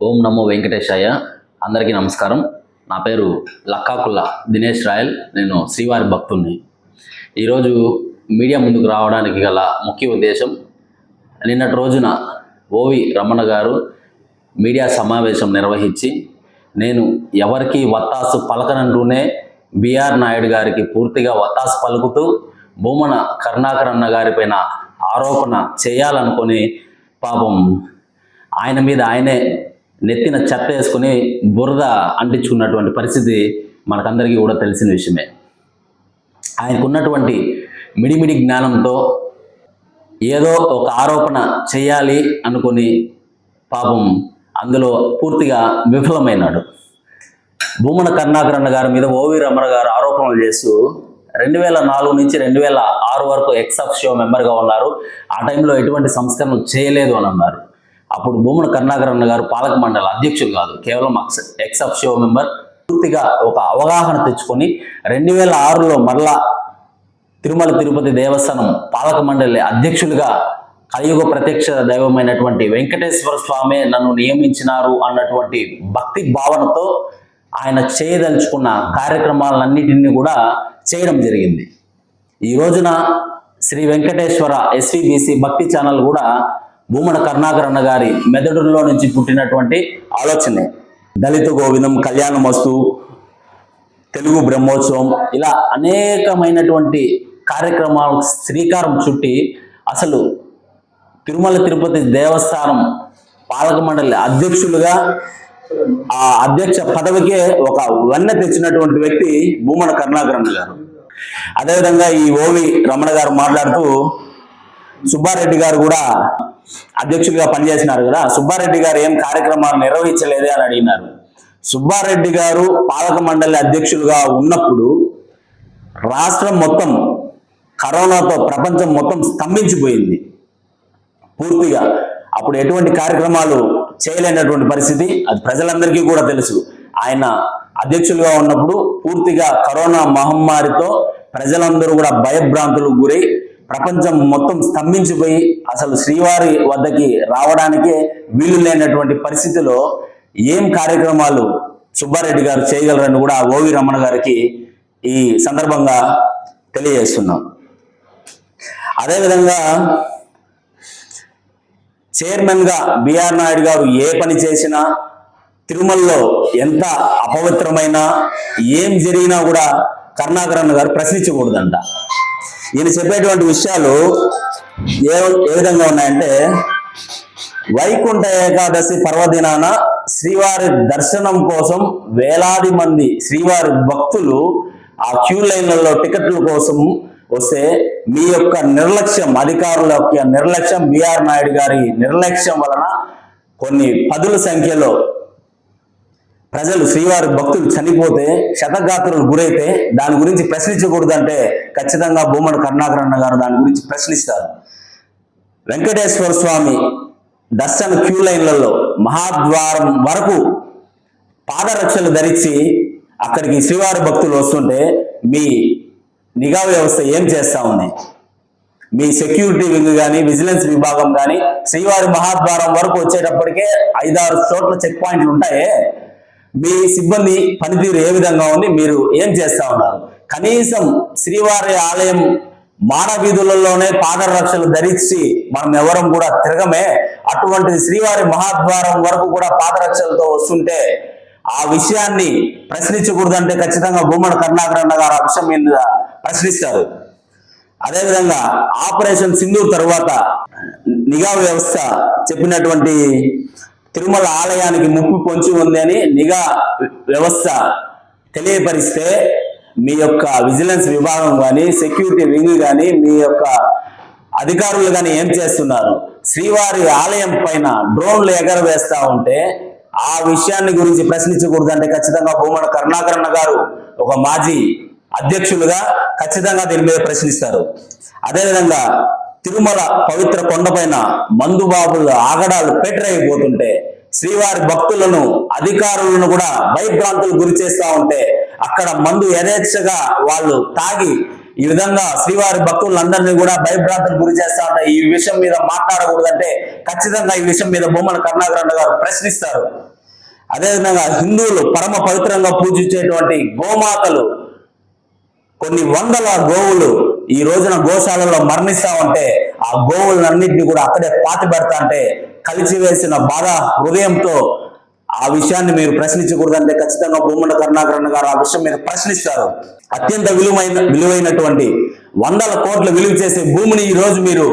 ఓం నమో వెంకటేశాయ. అందరికీ నమస్కారం. నా పేరు లక్కాకుల్ల దినేష్ రాయల్. నేను శ్రీవారి భక్తుణ్ణి. ఈరోజు మీడియా ముందుకు రావడానికి గల ముఖ్య ఉద్దేశం నిన్నటి రోజున ఓవి రమణ గారు మీడియా సమావేశం నిర్వహించి నేను ఎవరికి వత్తాసు పలకనంటూనే బిఆర్ నాయుడు గారికి పూర్తిగా వత్తాసు పలుకుతూ భూమన కరుణాకర్ అన్న గారిపైన ఆరోపణ చేయాలనుకొని పాపం ఆయన మీద ఆయనే నెత్తిన చెత్త వేసుకుని బురద అంటించుకున్నటువంటి పరిస్థితి మనకందరికీ కూడా తెలిసిన విషయమే. ఆయనకున్నటువంటి మిడిమిడి జ్ఞానంతో ఏదో ఒక ఆరోపణ చేయాలి అనుకొని పాపం అందులో పూర్తిగా విఫలమైనాడు. భూమన కర్ణాకరణ గారి మీద ఓవి రమణ గారు ఆరోపణలు చేస్తూ రెండు వేల నాలుగు నుంచి రెండు వేల ఆరు వరకు ఎక్సఫ్ షో మెంబర్గా ఉన్నారు. ఆ టైంలో ఎటువంటి సంస్కరణలు చేయలేదు అని అన్నారు. అప్పుడు భూమన కరుణాకరణ గారు పాలక మండలి అధ్యక్షులు కాదు కేవలం ఎక్స్ ఆఫ్ షో మెంబర్. పూర్తిగా ఒక అవగాహన తెచ్చుకొని రెండు వేల ఆరులో మరలా తిరుమల తిరుపతి దేవస్థానం పాలక మండలి అధ్యక్షులుగా కలియుగ ప్రత్యక్ష దైవమైనటువంటి వెంకటేశ్వర స్వామి నన్ను నియమించినారు అన్నటువంటి భక్తి భావనతో ఆయన చేయదలుచుకున్న కార్యక్రమాలన్నిటిని కూడా చేయడం జరిగింది. ఈ రోజున శ్రీ వెంకటేశ్వర ఎస్విబిసి భక్తి ఛానల్ కూడా భూమన కరుణాకరణ గారి మెదడులో నుంచి పుట్టినటువంటి ఆలోచనే. దళిత గోవిందం కళ్యాణమస్తు తెలుగు బ్రహ్మోత్సవం ఇలా అనేకమైనటువంటి కార్యక్రమాలకు శ్రీకారం చుట్టి అసలు తిరుమల తిరుపతి దేవస్థానం పాలక మండలి అధ్యక్షులుగా ఆ అధ్యక్ష పదవికే ఒక వన్నె తెచ్చినటువంటి వ్యక్తి భూమన కరుణాకరణ గారు. అదేవిధంగా ఈ ఓవి రమణ గారు మాట్లాడుతూ సుబ్బారెడ్డి గారు కూడా అధ్యక్షులుగా పనిచేసినారు కదా. సుబ్బారెడ్డి గారు ఏం కార్యక్రమాలు నిర్వహించలేదే అని అడిగినారు. సుబ్బారెడ్డి గారు పాలక మండలి అధ్యక్షులుగా ఉన్నప్పుడు రాష్ట్రం మొత్తం కరోనాతో ప్రపంచం మొత్తం స్తంభించిపోయింది. పూర్తిగా. అప్పుడు ఎటువంటి కార్యక్రమాలు చేయలేనటువంటి పరిస్థితి అది ప్రజలందరికీ కూడా తెలుసు. ఆయన అధ్యక్షులుగా ఉన్నప్పుడు పూర్తిగా కరోనా మహమ్మారితో ప్రజలందరూ కూడా భయభ్రాంతులకు గురై ప్రపంచం మొత్తం స్తంభించిపోయి అసలు శ్రీవారి వద్దకి రావడానికే వీలు లేనటువంటి పరిస్థితిలో ఏం కార్యక్రమాలు సుబ్బారెడ్డి గారు చేయగలరని కూడా ఓవి రమణ గారికి ఈ సందర్భంగా తెలియజేస్తున్నాం. అదేవిధంగా చైర్మన్గా బిఆర్ నాయుడు గారు ఏ పని చేసినా తిరుమలలో ఎంత అపవిత్రమైన ఏం జరిగినా కూడా కరుణాకరణ గారు ప్రశ్నించకూడదంట. ఈయన చెప్పేటువంటి విషయాలు ఏ ఏ విధంగా ఉన్నాయంటే వైకుంఠ ఏకాదశి పర్వదినాన శ్రీవారి దర్శనం కోసం వేలాది మంది శ్రీవారి భక్తులు ఆ క్యూ లైన్లలో టికెట్ల కోసం వస్తే మీ యొక్క నిర్లక్ష్యం అధికారుల యొక్క నిర్లక్ష్యం బిఆర్ నాయుడు గారి నిర్లక్ష్యం వలన కొన్ని పదుల సంఖ్యలో ప్రజలు శ్రీవారి భక్తులు చనిపోతే శతఘాతులు గురైతే దాని గురించి ప్రశ్నించకూడదంటే ఖచ్చితంగా భూమడి కరుణాకరణ గారు దాని గురించి ప్రశ్నిస్తారు. వెంకటేశ్వర స్వామి దర్శన క్యూ లైన్లలో మహాద్వారం వరకు పాదరక్షలు ధరించి అక్కడికి శ్రీవారి భక్తులు వస్తుంటే మీ నిఘా వ్యవస్థ ఏం చేస్తా ఉంది? మీ సెక్యూరిటీ వింగ్ కానీ విజిలెన్స్ విభాగం కానీ శ్రీవారి మహాద్వారం వరకు వచ్చేటప్పటికే ఐదారు చోట్ల చెక్ పాయింట్లు ఉంటాయే? మీ సిబ్బంది పనితీరు ఏ విధంగా ఉంది మీరు ఏం చేస్తా ఉన్నారు? కనీసం శ్రీవారి ఆలయం మానవీధులలోనే పాదరక్షలు ధరించి మనం ఎవరం కూడా తిరగమే అటువంటి శ్రీవారి మహాద్వారం వరకు కూడా పాదరక్షలతో వస్తుంటే ఆ విషయాన్ని ప్రశ్నించకూడదంటే ఖచ్చితంగా భూమన కరుణాకరణ గారు ఆ విషయం మీద ప్రశ్నిస్తారు. అదేవిధంగా ఆపరేషన్ సింధూర్ తర్వాత నిఘా వ్యవస్థ చెప్పినటువంటి తిరుమల ఆలయానికి ముప్పు పొంచి ఉంది అని నిఘా వ్యవస్థ తెలియపరిస్తే మీ యొక్క విజిలెన్స్ విభాగం కానీ సెక్యూరిటీ వింగ్ కానీ మీ యొక్క అధికారులు కానీ ఏం చేస్తున్నారు? శ్రీవారి ఆలయం పైన డ్రోన్లు ఎగరవేస్తా ఉంటే ఆ విషయాన్ని గురించి ప్రశ్నించకూడదంటే ఖచ్చితంగా భూమన కరుణాకరణ గారు ఒక మాజీ అధ్యక్షులుగా ఖచ్చితంగా దీని మీద ప్రశ్నిస్తారు. అదేవిధంగా తిరుమల పవిత్ర కొండపైన మందుబాబుల ఆగడాలు పెట్టరైపోతుంటే శ్రీవారి భక్తులను అధికారులను కూడా భయభ్రాంతులు గురి చేస్తా ఉంటే అక్కడ మందు యథేచ్ఛగా వాళ్ళు తాగి ఈ విధంగా శ్రీవారి భక్తులందరినీ కూడా భయభ్రాంతులు గురి చేస్తా ఉంటాయి ఈ విషయం మీద మాట్లాడకూడదంటే ఖచ్చితంగా ఈ విషయం మీద బొమ్మల కరుణాకరణ గారు ప్రశ్నిస్తారు. అదేవిధంగా హిందువులు పరమ పవిత్రంగా పూజించేటువంటి గోమాతలు కొన్ని వందల గోవులు ఈ రోజున గోశాలలో మరణిస్తా ఉంటే ఆ గోవులన్నింటినీ కూడా అక్కడే పాతి పెడతా అంటే కలిసి వేసిన బాధ హృదయంతో ఆ విషయాన్ని మీరు ప్రశ్నించకూడదంటే ఖచ్చితంగా భూమండ కరుణాకరణ గారు ఆ విషయం మీద ప్రశ్నిస్తారు. అత్యంత విలువైన విలువైనటువంటి వందల కోట్ల విలువ చేసే భూమిని ఈ రోజు మీరు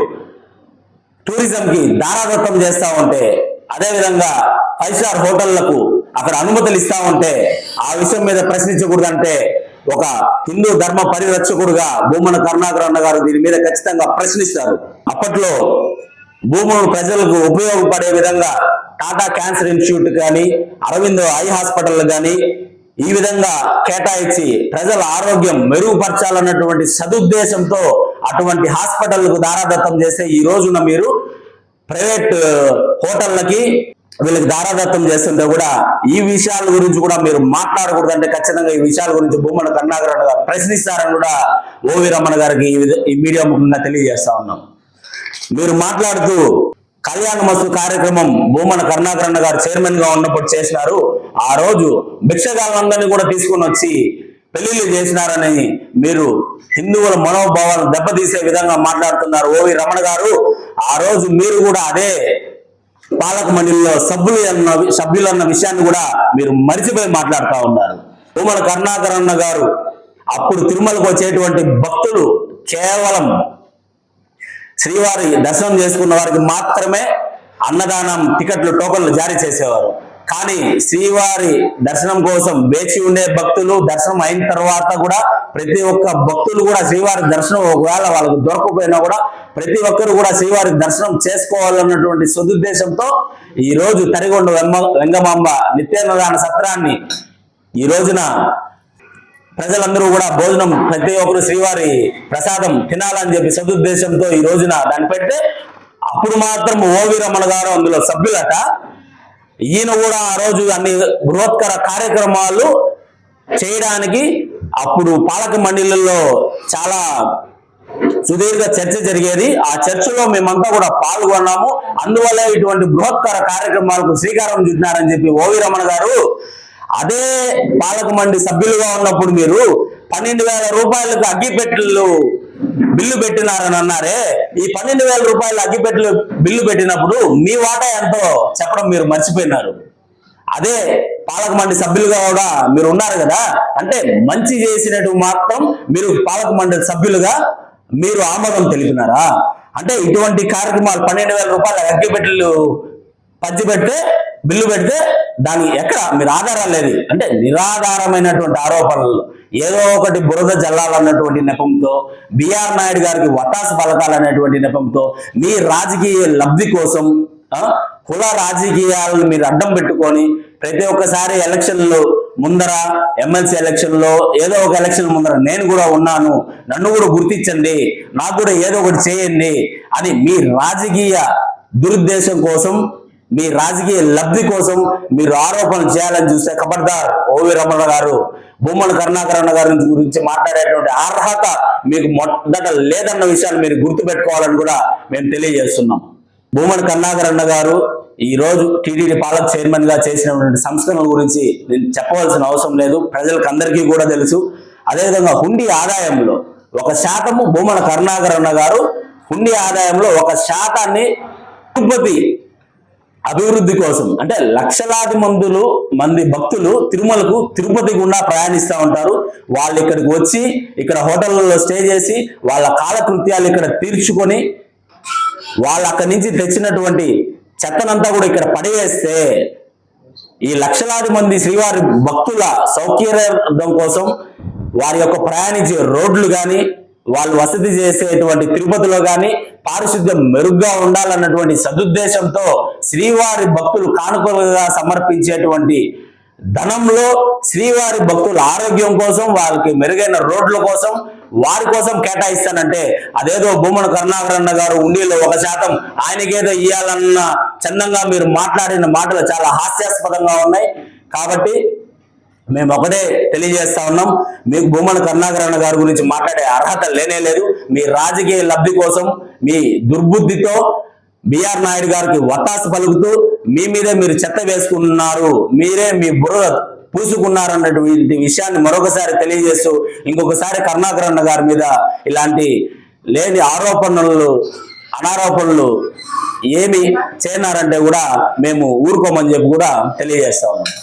టూరిజం కి దారాదత్తం చేస్తా ఉంటే అదేవిధంగా ఫైవ్ స్టార్ హోటళ్ళకు అక్కడ అనుమతులు ఇస్తా ఉంటే ఆ విషయం మీద ప్రశ్నించకూడదంటే ఒక హిందూ ధర్మ పరిరక్షకుడుగా భూమన కరుణాకర్ అన్న గారు దీని మీద ఖచ్చితంగా ప్రశ్నిస్తారు. అప్పట్లో భూములను ప్రజలకు ఉపయోగపడే విధంగా టాటా క్యాన్సర్ ఇన్స్టిట్యూట్ కానీ అరవింద్ ఐ హాస్పిటల్ కానీ ఈ విధంగా కేటాయించి ప్రజల ఆరోగ్యం మెరుగుపరచాలన్నటువంటి సదుద్దేశంతో అటువంటి హాస్పిటల్కు దారాదత్తం చేసే ఈ రోజున మీరు ప్రైవేట్ హోటళ్ళకి వీళ్ళకి దారాదత్తం చేస్తుంటే కూడా ఈ విషయాల గురించి కూడా మీరు మాట్లాడకూడదు అంటే ఖచ్చితంగా ఈ విషయాల గురించి భూమన కర్ణాకరణ గారు ప్రశ్నిస్తారని కూడా ఓవి రమణ గారికి ఈ విధ- ఈ మీడియా ముఖంగా తెలియజేస్తా ఉన్నాం. మీరు మాట్లాడుతూ కళ్యాణ మస్తు కార్యక్రమం భూమన కర్ణాకరణ గారు చైర్మన్గా ఉన్నప్పుడు చేసినారు. ఆ రోజు భిక్షగాళ్ళందరినీ కూడా తీసుకుని వచ్చి పెళ్ళిళ్ళు చేసినారని మీరు హిందువుల మనోభావాలను దెబ్బతీసే విధంగా మాట్లాడుతున్నారు ఓవి రమణ గారు. ఆ రోజు మీరు కూడా అదే పాలక మండలిలో సభ్యులు అన్న సభ్యులు అన్న విషయాన్ని కూడా మీరు మరిచిపోయి మాట్లాడుతూ ఉన్నారు. ఉమ్మడి కరుణాకరన్న గారు అప్పుడు తిరుమలకు వచ్చేటువంటి భక్తులు కేవలం శ్రీవారి దర్శనం చేసుకున్న వారికి మాత్రమే అన్నదానం టికెట్లు టోకన్లు జారీ చేసేవారు. కానీ శ్రీవారి దర్శనం కోసం వేచి ఉండే భక్తులు దర్శనం అయిన తర్వాత కూడా ప్రతి ఒక్క భక్తులు కూడా శ్రీవారి దర్శనం ఒకవేళ వాళ్ళకు దొరకకపోయినా కూడా ప్రతి ఒక్కరు కూడా శ్రీవారి దర్శనం చేసుకోవాలన్నటువంటి సదుద్దేశంతో ఈ రోజు తరిగొండ వెంగమాంబ నిత్యాన్నదాన సత్రాన్ని ఈ రోజున ప్రజలందరూ కూడా భోజనం ప్రతి ఒక్కరు శ్రీవారి ప్రసాదం తినాలని చెప్పి సదుద్దేశంతో ఈ రోజున దాన్ని పెడితే అప్పుడు మాత్రం ఓవి రమణ గారు అందులో సభ్యులట. ఈయన కూడా ఆ రోజు అన్ని బృహత్కర కార్యక్రమాలు చేయడానికి అప్పుడు పాలక మండలిలో చాలా సుదీర్ఘ చర్చ జరిగేది. ఆ చర్చలో మేమంతా కూడా పాల్గొన్నాము. అందువల్ల ఇటువంటి బృహత్కర కార్యక్రమాలకు శ్రీకారం చుట్టినారని చెప్పి ఓవి రమణ గారు అదే పాలక మండి సభ్యులుగా ఉన్నప్పుడు మీరు పన్నెండు వేల రూపాయలకు అగ్గిపెట్టెలు బిల్లు పెట్టినారని అన్నారే. ఈ పన్నెండు వేల రూపాయలు అగ్గిపెట్టెలు బిల్లు పెట్టినప్పుడు మీ వాటా ఎంతో చెప్పడం మీరు మర్చిపోయినారు. అదే పాలక మండలి సభ్యులుగా కూడా మీరు ఉన్నారు కదా? అంటే మంచి చేసినట్టు మాత్రం మీరు పాలక మండలి సభ్యులుగా మీరు ఆమోదం తెలిపినారా? అంటే ఇటువంటి కార్యక్రమాలు పన్నెండు వేల రూపాయల అగ్గిపెట్టెలు పంచి పెడితే బిల్లు పెడితే దాని ఎక్కడ? మీరు ఆధారాలు లేదు అంటే నిరాధారమైనటువంటి ఆరోపణలు. ఏదో ఒకటి బురద జల్లాలన్నటువంటి నెపంతో బిఆర్ నాయుడు గారికి వటాసు పలకాలనేటువంటి నెపంతో మీ రాజకీయ లబ్ధి కోసం కుల రాజకీయాలను మీరు అడ్డం పెట్టుకొని ప్రతి ఒక్కసారి ఎలక్షన్లు ముందర ఎమ్మెల్సీ ఎలక్షన్లో ఏదో ఒక ఎలక్షన్ ముందర నేను కూడా ఉన్నాను నన్ను కూడా గుర్తించండి నాకు కూడా ఏదో ఒకటి చేయండి అని మీ రాజకీయ దురుద్దేశం కోసం మీ రాజకీయ లబ్ధి కోసం మీరు ఆరోపణలు చేయాలని చూస్తే ఖబర్దార్ ఓవి రమణ గారు బొమ్మల కరుణాకరణ గారి గురించి మాట్లాడేటువంటి అర్హత మీకు మొదట లేదన్న విషయాన్ని మీరు గుర్తుపెట్టుకోవాలని కూడా మేము తెలియజేస్తున్నాం. భూమన కరుణాకరణ గారు ఈ రోజు టీటీడీ పాలక చైర్మన్గా చేసినటువంటి సంస్కరణల గురించి నేను చెప్పవలసిన అవసరం లేదు. ప్రజలకు అందరికీ కూడా తెలుసు. అదేవిధంగా హుండీ ఆదాయంలో ఒక శాతము భూమన కరుణాకరణ గారు హుండీ ఆదాయంలో ఒక శాతాన్ని తిరుపతి అభివృద్ధి కోసం అంటే లక్షలాది మందులు మంది భక్తులు తిరుమలకు తిరుపతి గుండా ప్రయాణిస్తూ ఉంటారు. వాళ్ళు ఇక్కడికి వచ్చి ఇక్కడ హోటళ్ళలో స్టే చేసి వాళ్ళ కాలకృత్యాలు ఇక్కడ తీర్చుకొని వాళ్ళు అక్కడి నుంచి తెచ్చినటువంటి చెత్తనంతా కూడా ఇక్కడ పడేస్తే ఈ లక్షలాది మంది శ్రీవారి భక్తుల సౌకర్యార్థం కోసం వారి యొక్క ప్రయాణించే రోడ్లు కానీ వాళ్ళు వసతి చేసేటువంటి తిరుపతిలో కానీ పారిశుద్ధ్యం మెరుగ్గా ఉండాలన్నటువంటి సదుద్దేశంతో శ్రీవారి భక్తులు కానుకలుగా సమర్పించేటువంటి ధనంలో శ్రీవారి భక్తుల ఆరోగ్యం కోసం వాళ్ళకి మెరుగైన రోడ్ల కోసం వారి కోసం కేటాయిస్తానంటే అదేదో బొమ్మన కరుణాకరణ గారు ఉండిలో ఒక శాతం ఆయనకేదో ఇయ్యాలన్న చందంగా మీరు మాట్లాడిన మాటలు చాలా హాస్యాస్పదంగా ఉన్నాయి. కాబట్టి మేము ఒకటే తెలియజేస్తా ఉన్నాం. మీకు భూమన కరుణాకరణ గారి గురించి మాట్లాడే అర్హత లేనే లేదు. మీ రాజకీయ లబ్ధి కోసం మీ దుర్బుద్ధితో బిఆర్ నాయుడు గారికి వత్తాసు పలుకుతూ మీ మీదే మీరు చెత్త వేసుకున్నారు మీరే మీ బుర్ర పూసుకున్నారన్నటువంటి విషయాన్ని మరొకసారి తెలియజేస్తూ ఇంకొకసారి కరుణాకరణ గారి మీద ఇలాంటి లేని ఆరోపణలు అనారోపణలు ఏమి చేయనారంటే కూడా మేము ఊరుకోమని చెప్పి కూడా తెలియజేస్తా ఉన్నాం.